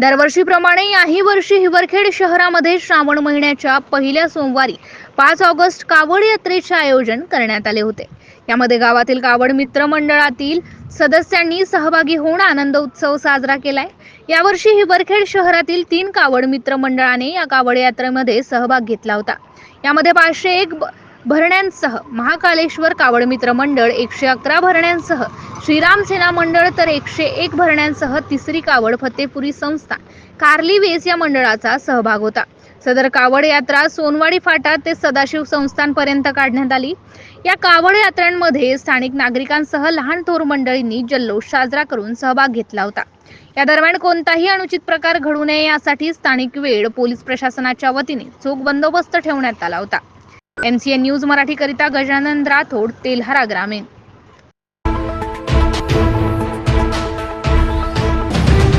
दरवर्षीप्रमाणे याही वर्षी हिवरखेड शहरामध्ये श्रावण महिन्याच्या पहिल्या सोमवारी पाच ऑगस्ट कावड यात्रेचे आयोजन करण्यात आले होते. यामध्ये गावातील कावड मित्र मंडळातील सदस्यांनी सहभागी होऊन आनंद उत्सव साजरा केलाय. यावर्षी हिवरखेड शहरातील तीन कावड मित्र मंडळाने या कावड यात्रेमध्ये सहभाग घेतला होता. यामध्ये पाचशे एक ब- भरण्यांसह महाकालेश्वर कावड मित्र मंडळ एकशे अकरा भरण्यांसह श्रीराम सेना मंडळ तर एकशे एक भरण्यांसह तिसरी कावड फतेपुरी संस्था कार्ली वेस या मंडळाचा सहभाग होता. सदर कावड यात्रा सोनवाडी फाटा ते सदाशिव संस्थांपर्यंत काढण्यात आली. या कावड यात्रांमध्ये स्थानिक नागरिकांसह लहान थोर मंडळींनी जल्लोष साजरा करून सहभाग घेतला होता. या दरम्यान कोणताही अनुचित प्रकार घडू नये यासाठी स्थानिक वेळ पोलीस प्रशासनाच्या वतीने चोख बंदोबस्त ठेवण्यात आला होता. एमसीएन न्यूज मराठीकरिता गजानन राठोड तेल्हारा ग्रामीण.